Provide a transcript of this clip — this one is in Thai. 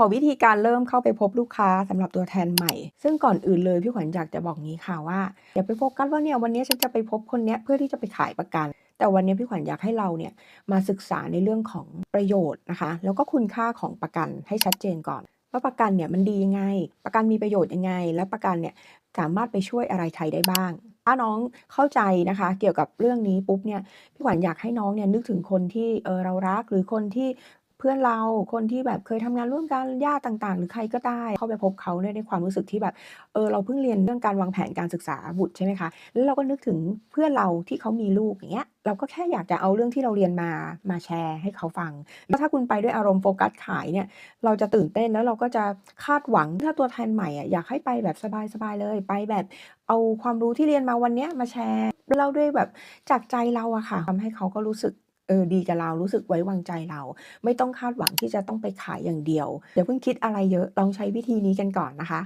ขอวิธีการเริ่มเข้าไปพบลูกค้าสำหรับตัวแทนใหม่ ซึ่งก่อนอื่นเลยพี่ขวัญอยากจะบอกงี้ค่ะว่าอย่าไปโฟกัสว่าเนี่ยวันนี้ฉันจะไปพบคนเนี้ยเพื่อที่จะไปขายประกัน แต่วันนี้พี่ขวัญอยากให้เราเนี่ยมาศึกษาในเรื่องของประโยชน์นะคะ แล้วก็คุณค่าของประกันให้ชัดเจนก่อนว่าประกันเนี่ยมันดียังไง ประกันมีประโยชน์ยังไง และประกันเนี่ยสามารถไปช่วยอะไรใครได้บ้าง ถ้าน้องเข้าใจนะคะ เกี่ยวกับเรื่องนี้ปุ๊บเนี่ยพี่ขวัญอยากให้น้องเนี่ยนึกถึงคนที่เออเรารักหรือคนที่ เพื่อนเราคนที่แบบเคยทำงานร่วมกันญาติต่าง ๆ หรือใครก็ได้เข้าไปพบเขาเนี่ยในความรู้สึกที่แบบเออเราเพิ่งเรียนเรื่องการวางแผนการศึกษาบุตรใช่ไหมคะแล้วเราก็นึกถึงเพื่อนเราที่เขามีลูกอย่างเงี้ยเราก็แค่อยากจะเอาเรื่องที่เราเรียนมามาแชร์ให้เขาฟังแล้วถ้าคุณไปด้วยอารมณ์โฟกัสขายเนี่ยเราจะตื่นเต้นแล้วเราก็จะคาดหวังถ้าตัวแทนใหม่อะอยากให้ไปแบบสบายๆเลย ไปแบบเอาความรู้ที่เรียนมาวันเนี้ยมาแชร์เล่าด้วยแบบจากใจเราอะค่ะทำให้เขาก็รู้สึก เออดีกับเรารู้สึกไว้วางใจเรา ไม่ต้องคาดหวังที่จะต้องไปขายอย่างเดียวเดี๋ยวเพิ่งคิดอะไรเยอะลองใช้วิธีนี้กันก่อนนะคะ